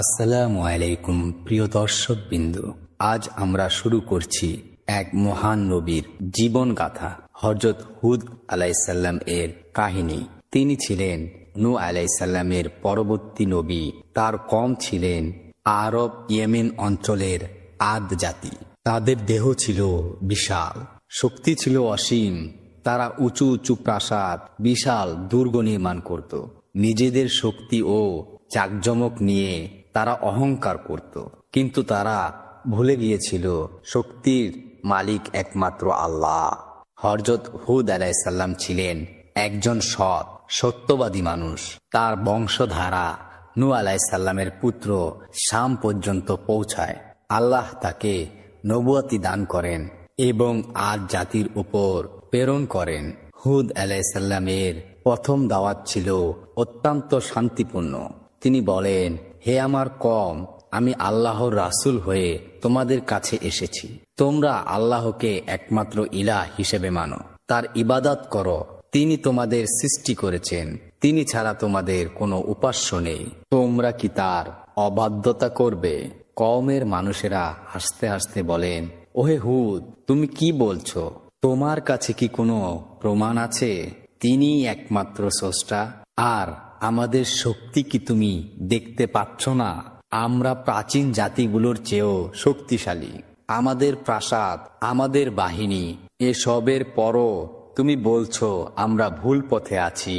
আসসালামু আলাইকুম, প্রিয় দর্শক বিন্দু আজ আমরা শুরু করছি এক মহান নবীর জীবন গাথা হজরত হুদ আলাইসাল্লাম এর কাহিনী। তিনি ছিলেন নু আলাইসাল্লামের পরবর্তী নবী, তার কম ছিলেন আরব ইয়েমেন অঞ্চলের আদ জাতি। তাদের দেহ ছিল বিশাল, শক্তি ছিল অসীম, তারা উঁচু উঁচু প্রাসাদ, বিশাল দুর্গ নির্মাণ করত। নিজেদের শক্তি ও চাকজমক নিয়ে তারা অহংকার করত। কিন্তু তারা ভুলে গিয়েছিল, শক্তির মালিক একমাত্র আল্লাহ। হরজত হুদ আলাইসাল্লাম ছিলেন একজন সৎ, সত্যবাদী মানুষ। তার বংশধারা নু আলাইসাল্লামের পুত্র শাম পর্যন্ত পৌঁছায়। আল্লাহ তাকে নবুয়াতি দান করেন এবং আজ জাতির উপর প্রেরণ করেন। হুদ আলাইসাল্লামের প্রথম দাওয়াত ছিল অত্যন্ত শান্তিপূর্ণ। তিনি বলেন হে আমার কম, আমি আল্লাহর রাসূল হয়ে তোমাদের কাছে এসেছি। তোমরা আল্লাহকে একমাত্র ইলা হিসেবে মানো। তার ইবাদত করো। তিনি তোমাদের সৃষ্টি করেছেন। তিনি ছাড়া তোমাদের কোনো উপাস্য নেই। তোমরা কি তার অবাধ্যতা করবে? কমের মানুষেরা হাসতে হাসতে বলেন, ওহে হুদ, তুমি কি বলছো? তোমার কাছে কি কোনো প্রমাণ আছে? তিনি একমাত্র স্রষ্টা। আর আমাদের শক্তি কি তুমি দেখতে পাচ্ছ না? আমরা প্রাচীন জাতিগুলোর চেয়েও শক্তিশালী। আমাদের প্রাসাদ, আমাদের বাহিনী এসবের পরও তুমি বলছো আমরা ভুল পথে আছি।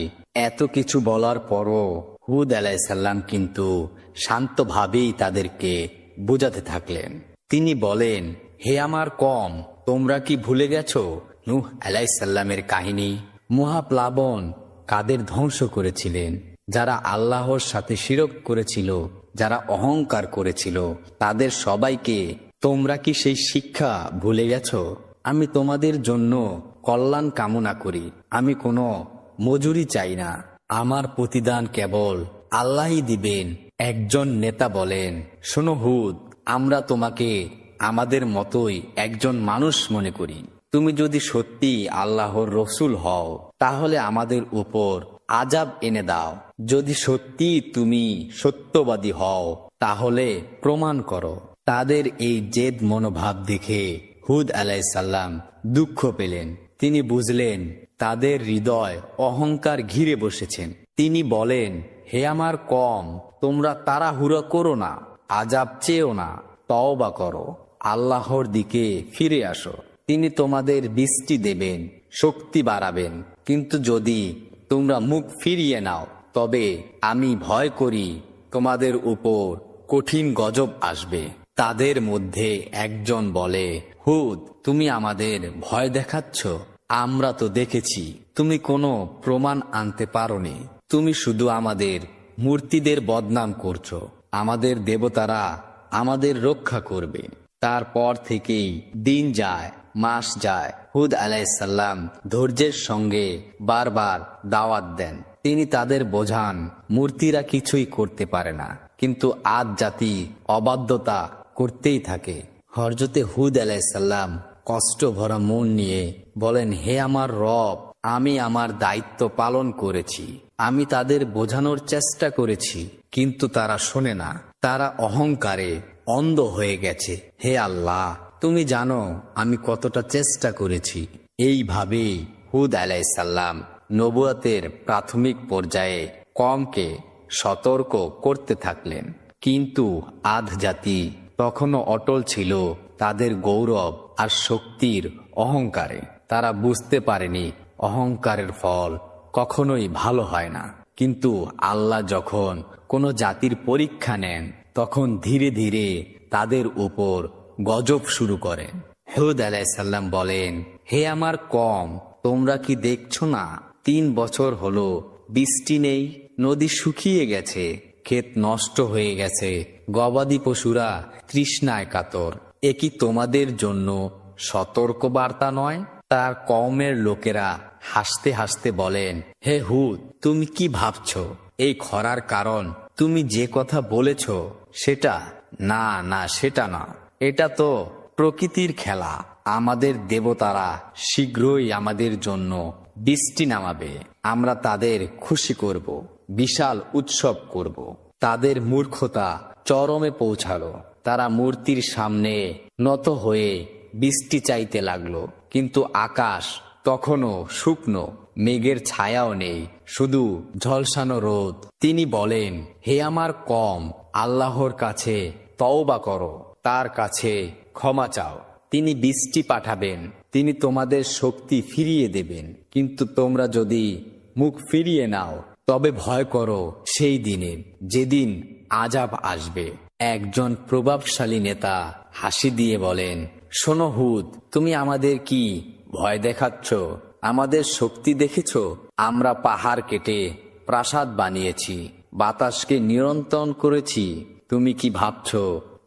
এত কিছু বলার পরও হুদ আলাইসাল্লাম কিন্তু শান্তভাবেই তাদেরকে বোঝাতে থাকলেন। তিনি বলেন, হে আমার কম, তোমরা কি ভুলে গেছো নূহ আলাইসাল্লামের কাহিনী? মহাপ্লাবন কাদের ধ্বংস করেছিলেন? যারা আল্লাহর সাথে শিরক করেছিল, যারা অহংকার করেছিল, তাদের সবাইকে তোমরা কি সেই শিক্ষা ভুলে গেছ? আমি তোমাদের জন্য কল্যাণ কামনা করি। আমি কোনো মজুরি চাই না। আমার প্রতিদান কেবল আল্লাহই দিবেন, একজন নেতা বলেন। শোনো হুদ, আমরা তোমাকে আমাদের মতোই একজন মানুষ মনে করি। তুমি যদি সত্যি আল্লাহর রসুল হও, তাহলে আমাদের উপর আজাব এনে দাও। যদি সত্যি তুমি সত্যবাদী হও, তাহলে প্রমাণ করো। তাদের এই জেদ মনোভাব দেখে হুদ আলাইসাল্লাম দুঃখ পেলেন। তিনি বুঝলেন, তাদের হৃদয় অহংকার ঘিরে বসেছেন। তিনি বলেন, হে আমার কম, তোমরা তাড়াহুড়ো করো না আজাব চেয়েও না, তওবা করো, আল্লাহর দিকে ফিরে আসো। তিনি তোমাদের বৃষ্টি দেবেন, শক্তি বাড়াবেন। কিন্তু যদি তোমরা মুখ ফিরিয়ে নাও তবে আমি ভয় করি তোমাদের উপর কঠিন গজব আসবে। তাদের মধ্যে একজন বলে, হুদ, তুমি আমাদের ভয় দেখাচ্ছ? আমরা তো দেখেছি, তুমি কোনো প্রমাণ আনতে পারোনি। তুমি শুধু আমাদের মূর্তিদের বদনাম করছ। আমাদের দেবতারা আমাদের রক্ষা করবে। তারপর থেকেই দিন যায়, মাস যায়। হুদ আলাইসাল্লাম ধৈর্যের সঙ্গে বারবার দাওয়াত দেন। তিনি তাদের বোঝান, মূর্তিরা কিছুই করতে পারে না। কিন্তু আজ জাতি অবাধ্যতা করতেই থাকে। হরজতে হুদ আলাইসাল্লাম কষ্ট ভরা মন নিয়ে বলেন, হে আমার রব, আমি আমার দায়িত্ব পালন করেছি। আমি তাদের বোঝানোর চেষ্টা করেছি, কিন্তু তারা শোনে না। তারা অহংকারে অন্ধ হয়ে গেছে। হে আল্লাহ, তুমি জানো আমি কতটা চেষ্টা করেছি। এইভাবেই হুদ আলাইসাল্লাম নবুয়াতের প্রাথমিক পর্যায়ে কমকে সতর্ক করতে থাকলেন। কিন্তু আধ জাতি তখনও অটল ছিল তাদের গৌরব আর শক্তির অহংকারে। তারা বুঝতে পারেনি অহংকারের ফল কখনোই ভালো হয় না। কিন্তু আল্লাহ যখন কোনো জাতির পরীক্ষা নেন, তখন ধীরে ধীরে তাদের উপর গজব শুরু করেন। হেউদ আলাইসাল্লাম বলেন, হে আমার কম, তোমরা কি দেখছ না তিন বছর হলো, বৃষ্টি নেই, নদী শুকিয়ে গেছে, ক্ষেত নষ্ট হয়ে গেছে, গবাদি পশুরা তৃষ্ণায় কাতর। এ কি তোমাদের জন্য সতর্ক বার্তা নয়? তার কমের লোকেরা হাসতে হাসতে বলেন, হে হুদ, তুমি কি ভাবছ? এই খরার কারণ তুমি যে কথা বলেছ, সেটা না না, সেটা না। এটা তো প্রকৃতির খেলা। আমাদের দেবতারা শীঘ্রই আমাদের জন্য বৃষ্টি নামাবে। আমরা তাদের খুশি করব, বিশাল উৎসব করব। তাদের মূর্খতা চরমে পৌঁছালো। তারা মূর্তির সামনে নত হয়ে বৃষ্টি চাইতে লাগল। কিন্তু আকাশ তখনও শুকনো, মেঘের ছায়াও নেই, শুধু ঝলসানো রোদ। তিনি বলেন, হে আমার কম, আল্লাহর কাছে তওবা করো, তার কাছে ক্ষমা চাও। তিনি বৃষ্টি পাঠাবেন তিনি তোমাদের শক্তি ফিরিয়ে দেবেন। কিন্তু তোমরা যদি মুখ ফিরিয়ে নাও, তবে ভয় করো সেই দিনে, যেদিন আজাব আসবে। একজন প্রভাবশালী নেতা হাসি দিয়ে বলেন, শোনো হুদ, তুমি আমাদের কি ভয় দেখাচ্ছ? আমাদের শক্তি দেখেছ? আমরা পাহাড় কেটে প্রাসাদ বানিয়েছি, বাতাসকে নিয়ন্ত্রণ করেছি। তুমি কি ভাবছ,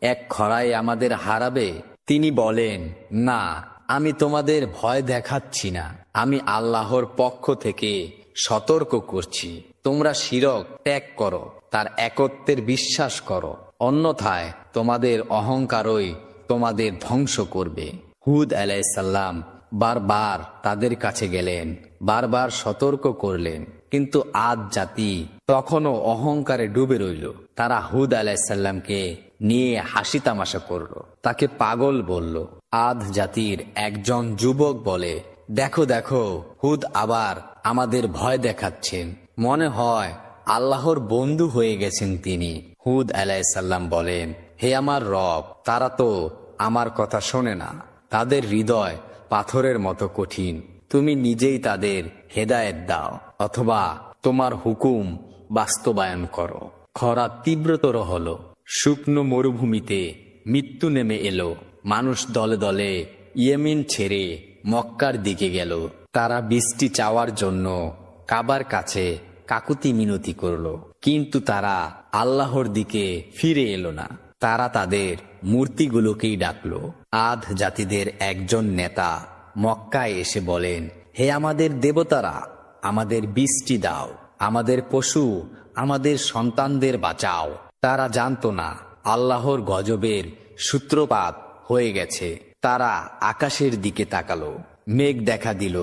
এক খরায় আমাদের হারাবে? তিনি বলেন, না আমি তোমাদের ভয় দেখাচ্ছি না। আমি আল্লাহর পক্ষ থেকে সতর্ক করছি। তোমরা শিরক ত্যাগ করো, তার একত্বের বিশ্বাস করো। অন্যথায় তোমাদের অহংকারই তোমাদের ধ্বংস করবে। হুদ আলাইসাল্লাম বারবার তাদের কাছে গেলেন, বারবার সতর্ক করলেন। কিন্তু আজ জাতি তখনও অহংকারে ডুবে রইল। তারা হুদ আলাইসাল্লামকে নিয়ে হাসি তামাশা করল, তাকে পাগল বলল। আদ জাতির একজন যুবক বলে, দেখো দেখো, হুদ আবার আমাদের ভয় দেখাচ্ছেন। মনে হয় আল্লাহর বন্ধু হয়ে গেছেন তিনি। হুদ আলাইসাল্লাম বলেন, হে আমার রব, তারা তো আমার কথা শোনে না। তাদের হৃদয় পাথরের মতো কঠিন। তুমি নিজেই তাদের হেদায়েত দাও, অথবা তোমার হুকুম বাস্তবায়ন করো। খরা তীব্রতর হল। শুকনো মরুভূমিতে মৃত্যু নেমে এলো। মানুষ দলে দলে ইয়েমিন ছেড়ে মক্কার দিকে গেল। তারা বৃষ্টি চাওয়ার জন্য কাবার কাছে কাকুতি মিনতি করল। কিন্তু তারা আল্লাহর দিকে ফিরে এলো না। তারা তাদের মূর্তিগুলোকেই ডাকল। আধ জাতিদের একজন নেতা মক্কায় এসে বলেন, হে আমাদের দেবতারা, আমাদের বৃষ্টি দাও, আমাদের পশু, আমাদের সন্তানদের বাঁচাও। তারা জানতো না আল্লাহর গজবের সূত্রপাত হয়ে গেছে। তারা আকাশের দিকে তাকালো, মেঘ দেখা দিল,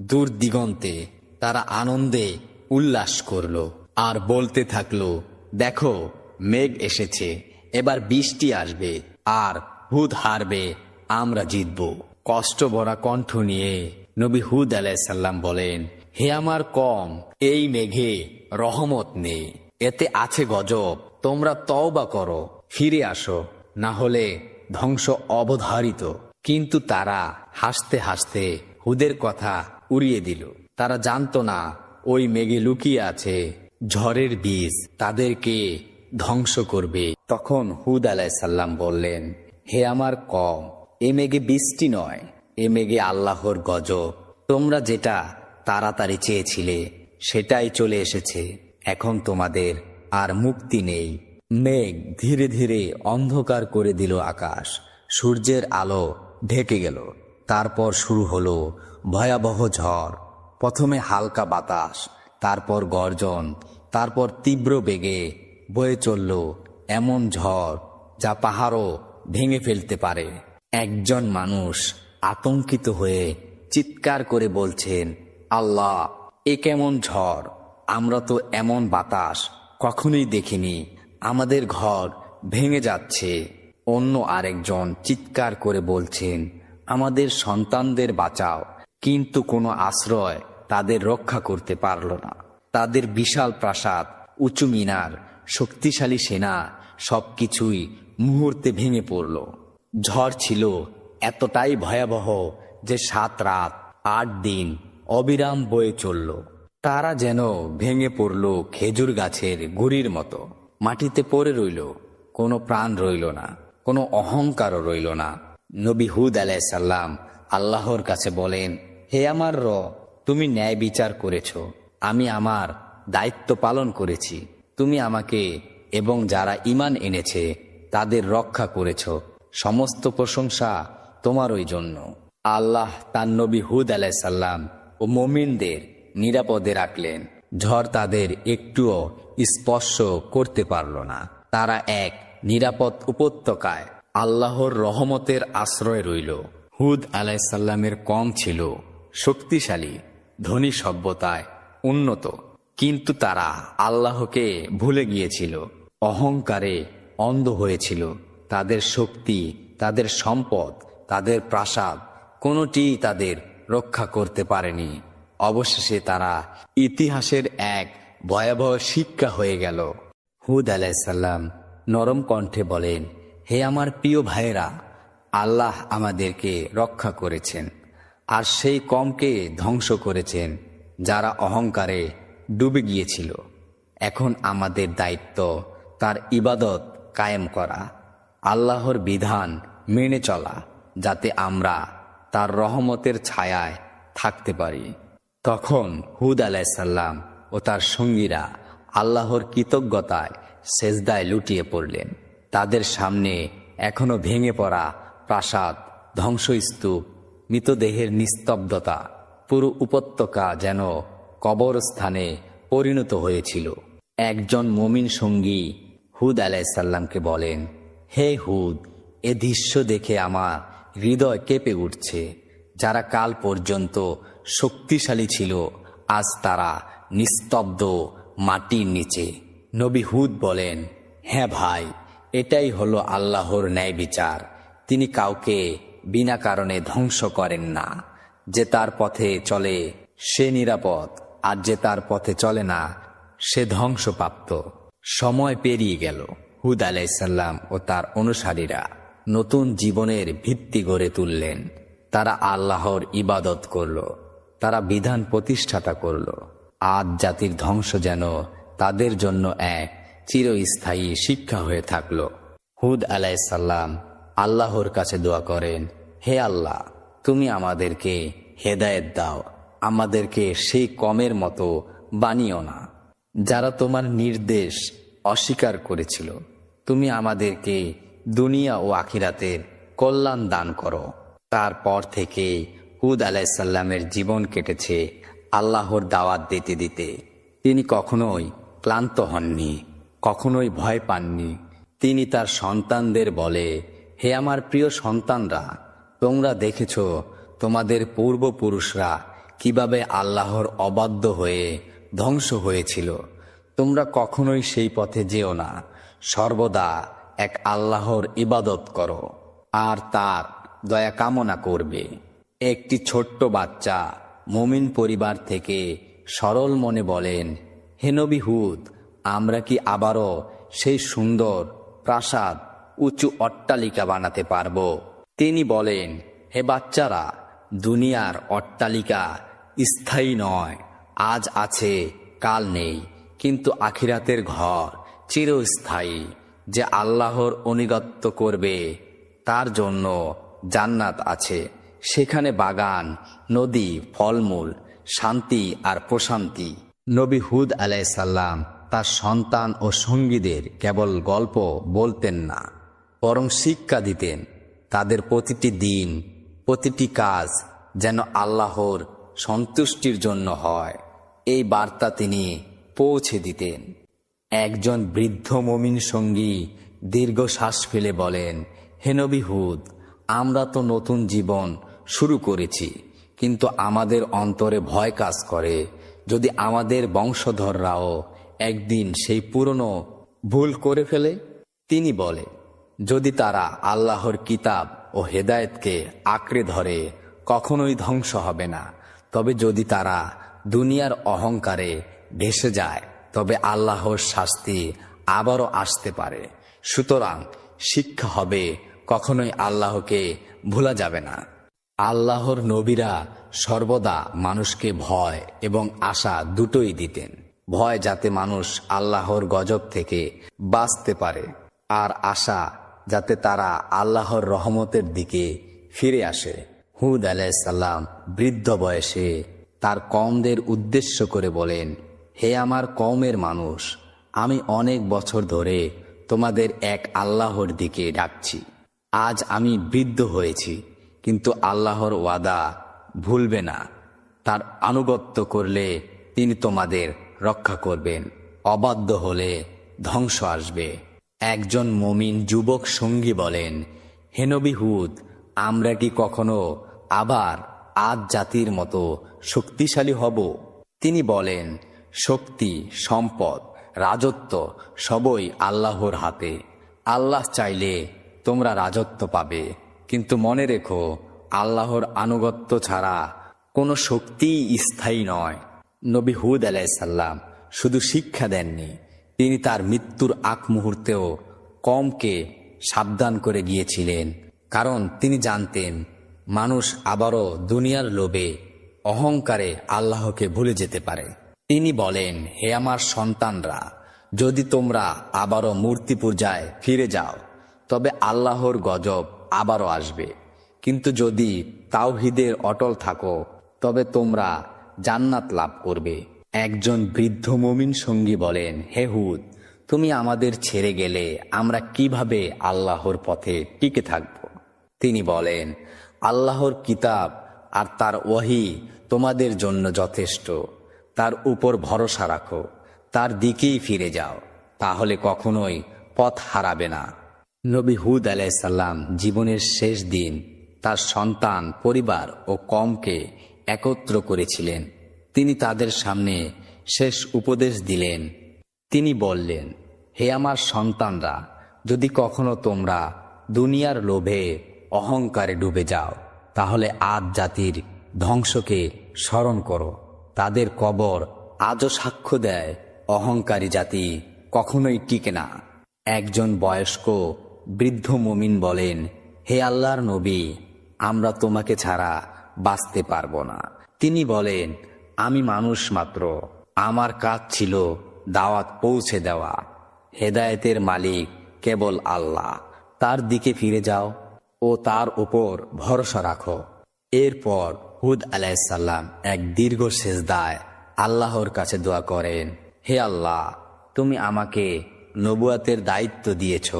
দূর দিগন্তে তারা আনন্দে উল্লাস করল আর বলতে থাকল, দেখো, মেঘ এসেছে, এবার বৃষ্টি আসবে আর হুদ হারবে, আমরা জিতব। কষ্ট ভরা কণ্ঠ নিয়ে নবী হুদ আলাইসাল্লাম বলেন, হে আমার কম, এই মেঘে রহমত নেই। এতে আছে গজব, তোমরা তওবা করো, ফিরে আসো, না হলে ধ্বংস অবধারিত। কিন্তু তারা হাসতে হাসতে হুদের কথা উড়িয়ে দিল। তারা জানতো না, ওই মেঘে লুকিয়ে আছে ঝড়ের বীজ, তাদেরকে ধ্বংস করবে। তখন হুদ আলাইসাল্লাম বললেন, হে আমার কম, এ মেঘে বৃষ্টি নয়, এ মেঘে আল্লাহর গজব। তোমরা যেটা তাড়াতাড়ি চেয়েছিলে, সেটাই চলে এসেছে। এখন তোমাদের আর মুক্তি নেই। মেঘ ধীরে ধীরে অন্ধকার করে দিল আকাশ। সূর্যের আলো ঢেকে গেল। তারপর শুরু হলো ভয়াবহ ঝড়। প্রথমে হালকা বাতাস, তারপর গর্জন, তারপর তীব্র বেগে বয়ে চলল এমন ঝড় যা পাহাড়ও ভেঙে ফেলতে পারে। একজন মানুষ আতঙ্কিত হয়ে চিৎকার করে বলছেন, আল্লাহ, এ কেমন ঝড়? আমরা তো এমন বাতাস কখনোই দেখিনি। আমাদের ঘর ভেঙে যাচ্ছে। অন্য আরেকজন চিৎকার করে বলছেন, আমাদের সন্তানদের বাঁচাও। কিন্তু কোনো আশ্রয় তাদের রক্ষা করতে পারল না। তাদের বিশাল প্রাসাদ, উঁচু মিনার, শক্তিশালী সেনা সব কিছুই মুহূর্তে ভেঙে পড়ল। ঝড় ছিল এতটাই ভয়াবহ যে সাত রাত, আট দিন অবিরাম বয়ে চলল। তারা যেন ভেঙে পড়ল খেজুর গাছের গুড়ির মতো। মাটিতে পড়ে রইল, কোনো প্রাণ রইল না, কোনো অহংকারও রইল না। নবী হুদ আলাইসাল্লাম আল্লাহর কাছে বলেন, হে আমার র তুমি ন্যায় বিচার করেছ, আমি আমার দায়িত্ব পালন করেছি। তুমি আমাকে এবং যারা ইমান এনেছে, তাদের রক্ষা করেছ। সমস্ত প্রশংসা তোমারই জন্য। আল্লাহ তার নবী হুদ আলাইসাল্লাম ও মমিনদের নিরাপদে রাখলেন। ঝড় তাদের একটুও স্পর্শ করতে পারল না। তারা এক নিরাপদ উপত্যকায় আল্লাহর রহমতের আশ্রয় রইল। হুদ আলাইসাল্লামের কম ছিল, শক্তিশালী, ধনী সভ্যতায় উন্নত। কিন্তু তারা আল্লাহকে ভুলে গিয়েছিল, অহংকারে অন্ধ হয়েছিল। তাদের শক্তি, তাদের সম্পদ, তাদের প্রাসাদ কোনোটি তাদের রক্ষা করতে পারেনি। অবশেষে তারা ইতিহাসের এক ভয়াবহ শিক্ষা হয়ে গেল। হুদ আলাইসাল্লাম নরম কণ্ঠে বলেন, হে আমার প্রিয় ভাইয়েরা, আল্লাহ আমাদেরকে রক্ষা করেছেন আর সেই কমকে ধ্বংস করেছেন যারা অহংকারে ডুবে গিয়েছিল। এখন আমাদের দায়িত্ব তার ইবাদত কায়েম করা, আল্লাহর বিধান মেনে চলা, যাতে আমরা তার রহমতের ছায়ায় থাকতে পারি। তখন হুদ আলাইসাল্লাম ও তার সঙ্গীরা আল্লাহর কৃতজ্ঞতায় সেজদায় লুটিয়ে পড়লেন। তাদের সামনে এখনও ভেঙে পড়া প্রাসাদ, ধ্বংসস্তূপ, মৃতদেহের নিস্তব্ধতা, পুরো উপত্যকা যেন কবরস্থানে পরিণত হয়েছিল। একজন মমিন সঙ্গী হুদ আলাইসাল্লামকে বলেন, হে হুদ, এ দৃশ্য দেখে আমার হৃদয় কেঁপে উঠছে। যারা কাল পর্যন্ত শক্তিশালী ছিল, আজ তারা নিস্তব্ধ মাটির নিচে। নবী হুদ বলেন হ্যাঁ ভাই, এটাই হলো আল্লাহর ন্যায় বিচার। তিনি কাউকে বিনা কারণে ধ্বংস করেন না। যে তার পথে চলে, সে নিরাপদ, আর যে তার পথে চলে না, সে ধ্বংসপ্রাপ্ত। সময় পেরিয়ে গেল। হুদ আলাইসাল্লাম ও তার অনুসারীরা নতুন জীবনের ভিত্তি গড়ে তুললেন। তারা আল্লাহর ইবাদত করল। তারা বিধান প্রতিষ্ঠাতা করল। আজ জাতির ধ্বংস যেন তাদের জন্য এক চিরস্থায়ী শিক্ষা হয়ে থাকল। হুদ আলাইসাল্লাম আল্লাহর কাছে দোয়া করেন, হে আল্লাহ, তুমি আমাদেরকে হেদায়েত দাও। আমাদেরকে সেই কমের মতো বানিও না। যারা তোমার নির্দেশ অস্বীকার করেছিল, তুমি আমাদেরকে দুনিয়া ও আখিরাতের কল্যাণ দান করো। তারপর থেকে হুদ আলাইসাল্লামের জীবন কেটেছে আল্লাহর দাওয়াত দিতে দিতে তিনি কখনোই ক্লান্ত হননি, কখনোই ভয় পাননি। তিনি তার সন্তানদের বলে, হে আমার প্রিয় সন্তানরা, তোমরা দেখেছ তোমাদের পূর্বপুরুষরা কীভাবে আল্লাহর অবাধ্য হয়ে ধ্বংস হয়েছিল। তোমরা কখনোই সেই পথে যেও না। সর্বদা এক আল্লাহর ইবাদত করো আর তার দয়া কামনা করবে। একটি ছোট্ট বাচ্চা মুমিন পরিবার থেকে সরল মনে বলেন হেনবি হুদ, আমরা কি আবারও সেই সুন্দর, প্রাসাদ, উঁচু অট্টালিকা বানাতে পারব? তিনি বলেন, হে বাচ্চারা, দুনিয়ার অট্টালিকা স্থায়ী নয়, আজ আছে, কাল নেই, কিন্তু আখিরাতের ঘর চিরস্থায়ী, যে আল্লাহর অনুগত্য করবে, তার জন্য জান্নাত আছে। সেখানে বাগান, নদী, ফলমূল, শান্তি আর প্রশান্তি। নবী হুদ আলাইসাল্লাম তার সন্তান ও সঙ্গীদের কেবল গল্প বলতেন না, বরং শিক্ষা দিতেন। তাদের প্রতিটি দিন, প্রতিটি কাজ যেন আল্লাহর সন্তুষ্টির জন্য হয়। এই বার্তা তিনি পৌঁছে দিতেন। একজন বৃদ্ধ মমিন সঙ্গী দীর্ঘ শ্বাস ফেলে বলেন হেনবি হুদ, আমরা তো নতুন জীবন শুরু করেছি, কিন্তু আমাদের অন্তরে ভয় কাজ করে। যদি আমাদের বংশধররাও একদিন সেই পুরনো ভুল করে ফেলে, তিনি বলে, যদি তারা আল্লাহর কিতাব ও হেদায়েতকে আঁকড়ে ধরে, কখনোই ধ্বংস হবে না। তবে যদি তারা দুনিয়ার অহংকারে ভেসে যায়, তবে আল্লাহর শাস্তি আবারও আসতে পারে। সুতরাং শিক্ষা হবে কখনোই আল্লাহকে ভোলা যাবে না। আল্লাহর নবীরা সর্বদা মানুষকে ভয় এবং আশা দুটোই দিতেন। ভয় যাতে মানুষ আল্লাহর গজব থেকে বাঁচতে পারে, আর আশা যাতে তারা আল্লাহর রহমতের দিকে ফিরে আসে। হুদ আলাইসাল্লাম বৃদ্ধ বয়সে তার কমদের উদ্দেশ্য করে বলেন, হে আমার কমের মানুষ, আমি অনেক বছর ধরে তোমাদের এক আল্লাহর দিকে ডাকছি। আজ আমি বৃদ্ধ হয়েছি। কিন্তু আল্লাহর ওয়াদা ভুলবে না। তার আনুগত্য করলে তিনি তোমাদের রক্ষা করবেন। অবাধ্য হলে ধ্বংস আসবে। একজন মমিন যুবক সঙ্গী বলেন হেনবি হুদ, আমরা কি কখনো আবার আজ জাতির মতো শক্তিশালী হব? তিনি বলেন, শক্তি, সম্পদ, রাজত্ব সবই আল্লাহর হাতে। আল্লাহ চাইলে তোমরা রাজত্ব পাবে। কিন্তু মনে রেখো, আল্লাহর আনুগত্য ছাড়া কোনো শক্তিই স্থায়ী নয়। নবী হুদ আলাইসাল্লাম শুধু শিক্ষা দেননি, তিনি তার মৃত্যুর আগ মুহূর্তেও কমকে সাবধান করে গিয়েছিলেন। কারণ তিনি জানতেন, মানুষ আবারও দুনিয়ার লোভে, অহংকারে আল্লাহকে ভুলে যেতে পারে। তিনি বলেন, হে আমার সন্তানরা, যদি তোমরা আবারও মূর্তি পূজায় ফিরে যাও, তবে আল্লাহর গজব আবারও আসবে। কিন্তু যদি তাওহিদের অটল থাকো, তবে তোমরা জান্নাত লাভ করবে। একজন বৃদ্ধ মমিন সঙ্গী বলেন, হে হুদ, তুমি আমাদের ছেড়ে গেলে আমরা কীভাবে আল্লাহর পথে টিকে থাকব? তিনি বলেন, আল্লাহর কিতাব আর তার ওয়াহি তোমাদের জন্য যথেষ্ট। তার উপর ভরসা রাখো। তার দিকেই ফিরে যাও। তাহলে কখনোই পথ হারাবে না। নবী হুদ আলাইসাল্লাম জীবনের শেষ দিন তার সন্তান, পরিবার ও কমকে একত্র করেছিলেন। তিনি তাদের সামনে শেষ উপদেশ দিলেন। তিনি বললেন, হে আমার সন্তানরা, যদি কখনো তোমরা দুনিয়ার লোভে, অহংকারে ডুবে যাও, তাহলে আদ জাতির ধ্বংসকে স্মরণ করো। তাদের কবর আজও সাক্ষ্য দেয়, অহংকারী জাতি কখনোই টিকে না। একজন বয়স্ক বৃদ্ধ মুমিন বলেন, হে আল্লাহর নবী, আমরা তোমাকে ছাড়া বাঁচতে পারব না। তিনি বলেন, আমি মানুষ মাত্র। আমার কাজ ছিল দাওয়াত পৌঁছে দেওয়া। হেদায়েতের মালিক কেবল আল্লাহ। তার দিকে ফিরে যাও ও তার উপর ভরসা রাখো। এরপর হুদ আলাইসাল্লাম এক দীর্ঘ সেজদায় আল্লাহর কাছে দোয়া করেন, হে আল্লাহ, তুমি আমাকে নবুয়াতের দায়িত্ব দিয়েছ।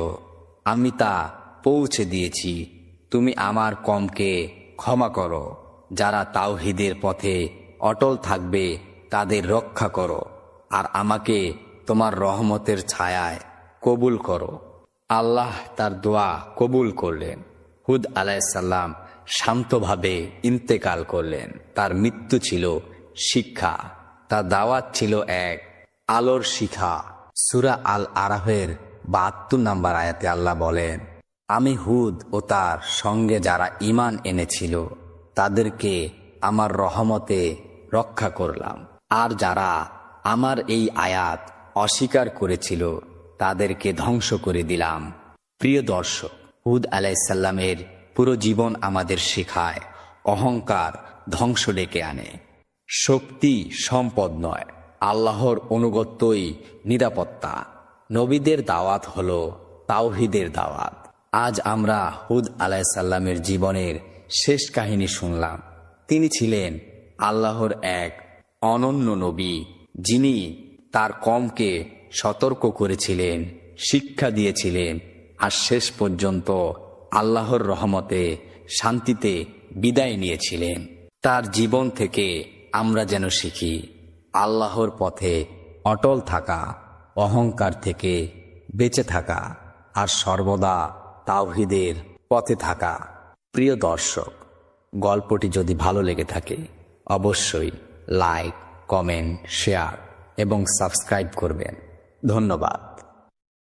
আমি তা পৌঁছে দিয়েছি। তুমি আমার কমকে ক্ষমা করো। যারা তাওহিদের পথে অটল থাকবে, তাদের রক্ষা করো। আর আমাকে তোমার রহমতের ছায়ায় কবুল করো। আল্লাহ তার দোয়া কবুল করলেন। হুদ আলাইসাল্লাম শান্তভাবে ইন্তেকাল করলেন। তার মৃত্যু ছিল শিক্ষা। তার দাওয়াত ছিল এক আলোর শিখা। সুরা আল আরাফের বাহাত্তর নাম্বার আয়াতে আল্লাহ বলেন, আমি হুদ ও তার সঙ্গে যারা ইমান এনেছিল, তাদেরকে আমার রহমতে রক্ষা করলাম। আর যারা আমার এই আয়াত অস্বীকার করেছিল, তাদেরকে ধ্বংস করে দিলাম। প্রিয় দর্শক, হুদ আলাইসাল্লামের পুরো জীবন আমাদের শেখায়, অহংকার ধ্বংস ডেকে আনে। শক্তি সম্পদ নয়, আল্লাহর অনুগত্যই নিরাপত্তা। নবীদের দাওয়াত হলো তাওহিদের দাওয়াত। আজ আমরা হুদ আলাইসাল্লামের জীবনের শেষ কাহিনী শুনলাম। তিনি ছিলেন আল্লাহর এক অনন্য নবী, যিনি তার কমকে সতর্ক করেছিলেন, শিক্ষা দিয়েছিলেন আর শেষ পর্যন্ত আল্লাহর রহমতে শান্তিতে বিদায় নিয়েছিলেন। তার জীবন থেকে আমরা যেন শিখি, আল্লাহর পথে অটল থাকা। অহংকার থেকে বেঁচে থাকা আর সর্বদা তাওহিদের পথে থাকা। প্রিয় দর্শক, গল্পটি যদি ভালো লেগে থাকে, অবশ্যই লাইক, কমেন্ট, শেয়ার এবং সাবস্ক্রাইব করবেন। ধন্যবাদ।